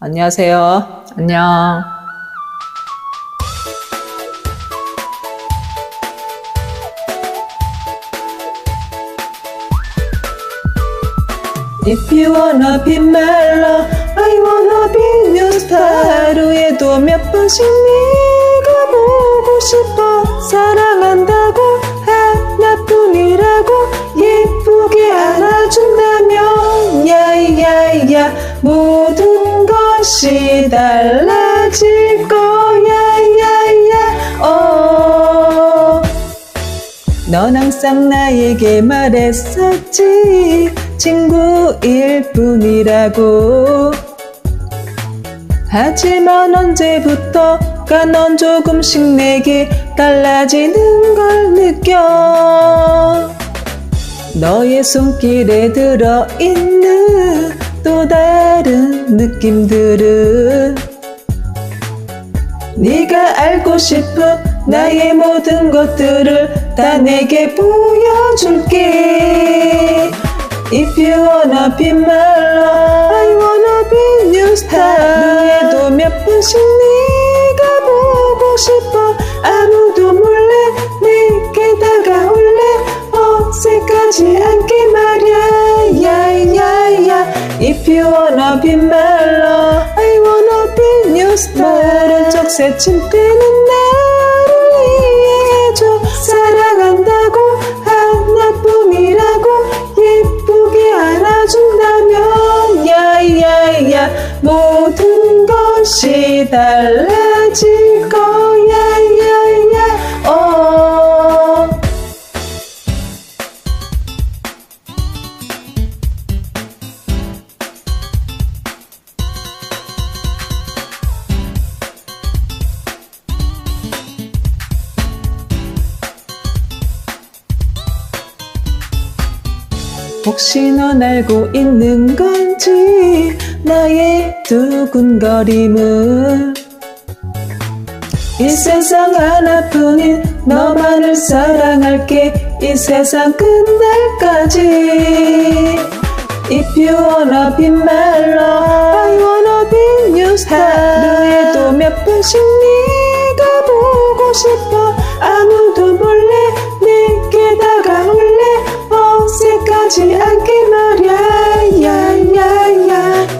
안녕하세요. 안녕. If you wanna be mellow, I wanna be your star. 하루에도 몇 번씩 네가 보고 싶어. 사랑한다고 하나뿐이라고 예쁘게 안아준다면 야야야 모든 것이 달라질 거야 야야 어. 넌 항상 나에게 말했었지. 친구일 뿐이라고. 하지만 언제부터가 넌 조금씩 내게 달라지는 걸 느껴? 너의 손길에 들어있는 또 다른 느낌들은 네가 알고 싶은 나의 모든 것들을 다 내게 보여줄게. If you wanna be my love I wanna be your star. 눈에도 몇 번씩 네 If you wanna be love I wanna be your star. 모른 척 새침 때는 나를 이해해줘. 사랑한다고 하나뿐이라고 예쁘게 안아준다면 야야야 모든 것이 달라질 거 혹시 넌 알고 있는 건지 나의 두근거림을 이 세상 하나뿐인 너만을 사랑할게 이 세상 끝날까지. If you wanna be my love I wanna be your star. 하루에도 몇 번씩 네가 보고 싶어. 아무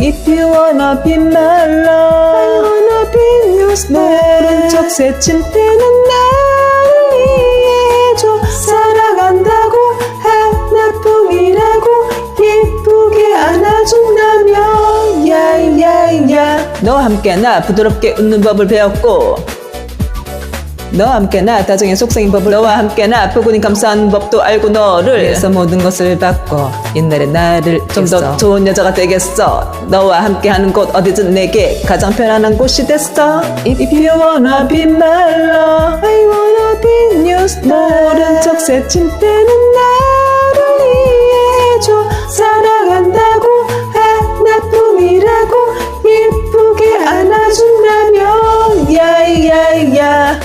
If you wanna be my love I wanna be your star 모른 척 새침 때는 나를 이해해줘. 사랑한다고 하나뿐이라고 예쁘게 안아준다면. 야야야. 너와 함께 나 부드럽게 웃는 법을 배웠고 너와 함께 나 다정의 속성인 법을 너와 함께 나 포근히 감사하는 법도 알고 너를 위해서 모든 것을 바꿔 옛날의 나를 좀 더 좋은 여자가 되겠어. 너와 함께 하는 곳 어디든 내게 가장 편안한 곳이 됐어. If you wanna be my love I wanna be your star. 모른 척 새침 때는 나를 이해해줘. 사랑한다고 하나뿐이라고 예쁘게 안아준다면 야야야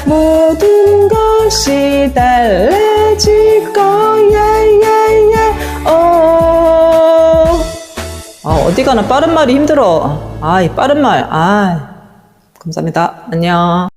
달라질 거야 야야 어. 아, 어디 가나 빠른 말이 힘들어. 아, 이 빠른 말. 아, 감사합니다. 안녕.